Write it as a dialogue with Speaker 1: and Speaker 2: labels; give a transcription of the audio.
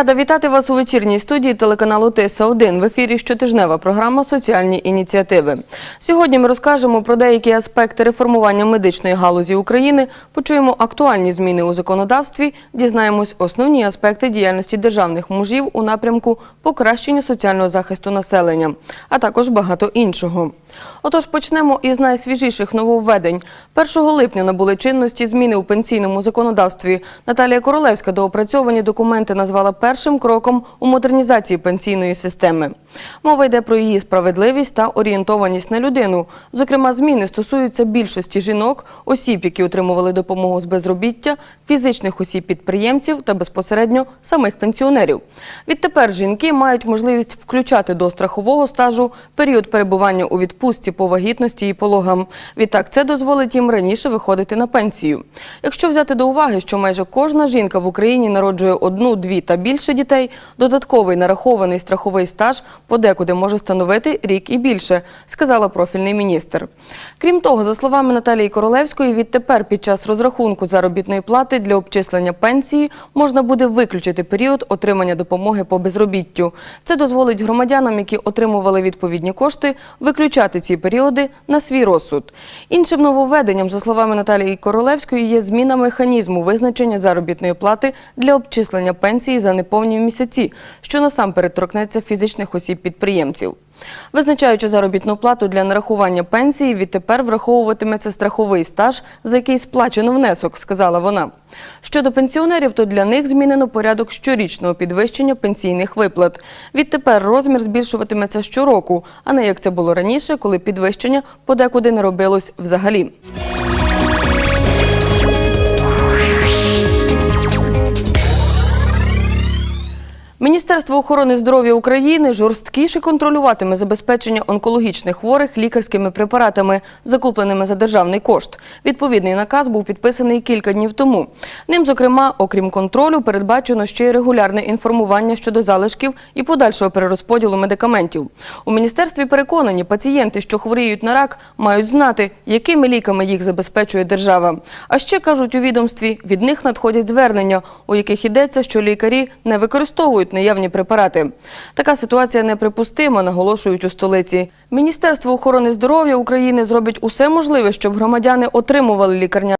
Speaker 1: Рада вітати вас у вечірній студії телеканалу Тиса 1 В ефірі щотижнева програма Соціальні ініціативи. Сьогодні ми розкажемо про деякі аспекти реформування медичної галузі України, почуємо актуальні зміни у законодавстві, дізнаємось основні аспекти діяльності державних мужів у напрямку покращення соціального захисту населення, а також багато іншого. Отож, почнемо із найсвіжіших нововведень. 1 липня набули чинності зміни у пенсійному законодавстві. Наталія Королевська доопрацьовані документи назвала першим кроком у модернізації пенсійної системи. Мова йде про її справедливість та орієнтованість на людину. Зокрема, зміни стосуються більшості жінок, осіб, які отримували допомогу з безробіття, фізичних осіб-підприємців та безпосередньо самих пенсіонерів. Відтепер жінки мають можливість включати до страхового стажу період перебування у відпустці по вагітності і пологам. Відтак це дозволить їм раніше виходити на пенсію. Якщо взяти до уваги, що майже кожна жінка в Україні народжує одну, дві та більше дітей, додатковий нарахований страховий стаж подекуди може становити рік і більше, сказала профільний міністр. Крім того, за словами Наталії Королевської, відтепер під час розрахунку заробітної плати для обчислення пенсії можна буде виключити період отримання допомоги по безробіттю. Це дозволить громадянам, які отримували відповідні кошти, виключати ці періоди на свій розсуд. Іншим нововведенням, за словами Наталії Королевської, є зміна механізму визначення заробітної плати для обчислення пенсії за неповні місяці, що насамперед торкнеться фізичних осіб-підприємців. Визначаючи заробітну плату для нарахування пенсії, відтепер враховуватиметься страховий стаж, за який сплачено внесок, сказала вона. Щодо пенсіонерів, то для них змінено порядок щорічного підвищення пенсійних виплат. Відтепер розмір збільшуватиметься щороку, а не як це було раніше, коли підвищення подекуди не робилось взагалі. Міністерство охорони здоров'я України жорсткіше контролюватиме забезпечення онкологічних хворих лікарськими препаратами, закупленими за державний кошт. Відповідний наказ був підписаний кілька днів тому. Ним, зокрема, окрім контролю, передбачено ще й регулярне інформування щодо залишків і подальшого перерозподілу медикаментів. У міністерстві переконані, пацієнти, що хворіють на рак, мають знати, якими ліками їх забезпечує держава. А ще кажуть у відомстві, від них надходять звернення, у яких йдеться, що лікарі не використовують наявні препарати. Така ситуація неприпустима, наголошують у столиці. Міністерство охорони здоров'я України зробить усе можливе, щоб громадяни отримували лікарня.